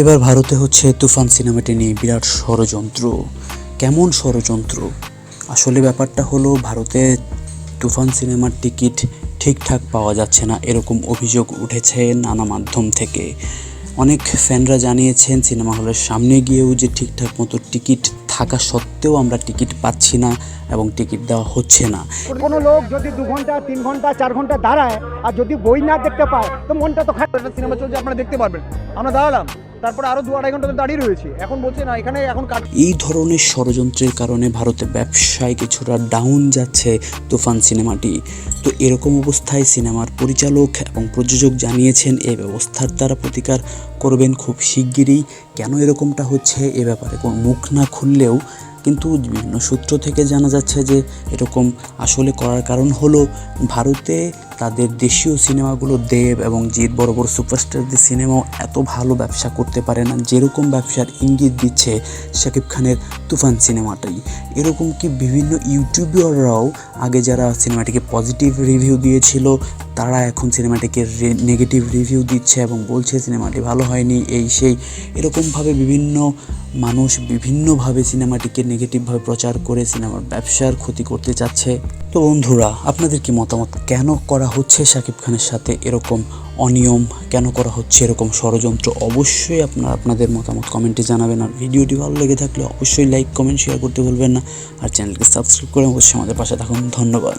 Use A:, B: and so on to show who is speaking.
A: এবার ভারতে হচ্ছে তুফান সিনেমাটি নিয়ে বিরাট ষড়যন্ত্র। কেমন ষড়যন্ত্র? আসলে ব্যাপারটা হলো ভারতে তুফান সিনেমার টিকিট ঠিকঠাক পাওয়া যাচ্ছে না এরকম অভিযোগ উঠেছে নানা মাধ্যম থেকে। অনেক ফ্যানরা জানিয়েছেন সিনেমা হলের সামনে গিয়েও যে ঠিকঠাক মতো টিকিট থাকা সত্ত্বেও আমরা টিকিট পাচ্ছি না এবং টিকিট দেওয়া হচ্ছে না।
B: কোনো লোক যদি দু ঘণ্টা তিন ঘণ্টা চার ঘণ্টা দাঁড়ায় আর যদি বই না দেখতে পায় তো মনটা তো খারাপ।
C: সিনেমা চলছে আপনারা দেখতে পারবেন। আমরা দাঁড়ালাম। তারপরে আরও দু আড়াই ঘণ্টা দাঁড়িয়ে রয়েছি। এখন বলছে, না, এখানে এখন কাট
A: এই ধরনের ষড়যন্ত্রের কারণে ভারতে ব্যবসায় কিছুটা ডাউন যাচ্ছে তুফান সিনেমাটি। তো এরকম অবস্থায় সিনেমার পরিচালক এবং প্রযোজক জানিয়েছেন এই ব্যবস্থার দ্বারা প্রতিকার করবেন খুব শিগগিরই। কেন এরকমটা হচ্ছে এ ব্যাপারে কোনো মুখ না খুললেও? কিন্তু বিভিন্ন সূত্র থেকে জানা যাচ্ছে যে এরকম আসলে করার কারণ হলো, ভারতে তাদের দেশীয় সিনেমাগুলো দেব এবং জিৎ বড় বড় সুপারস্টারদের সিনেমাও এত ভালো ব্যবসা করতে পারে না যেরকম ব্যবসার ইঙ্গিত দিচ্ছে শাকিব খানের তুফান সিনেমাটাই। এরকম কি বিভিন্ন ইউটিউবাররাও আগে যারা সিনেমাটিকে পজিটিভ রিভিউ দিয়েছিল, তারা এখন সিনেমাটিকে নেগেটিভ রিভিউ দিচ্ছে এবং বলছে সিনেমাটি ভালো হয়নি, এই সেই। এরকমভাবে বিভিন্ন মানুষ বিভিন্নভাবে সিনেমাটিকে নেগেটিভভাবে প্রচার করে সিনেমার ব্যবসার ক্ষতি করতে চাচ্ছে। তো বন্ধুরা, আপনাদের কি মতামত? কেন করা হচ্ছে শাকিব খানের সাথে এরকম অনিয়ম? কেন করা হচ্ছে এরকম ষড়যন্ত্র? অবশ্যই আপনারা আপনাদের মতামত কমেন্টে জানাবেন আর ভিডিওটি ভালো লেগে থাকলে অবশ্যই লাইক, কমেন্ট শেয়ার করতে ভুলবেন না। আর চ্যানেলকে সাবস্ক্রাইব করে অবশ্যই আমাদের পাশে থাকুন। ধন্যবাদ।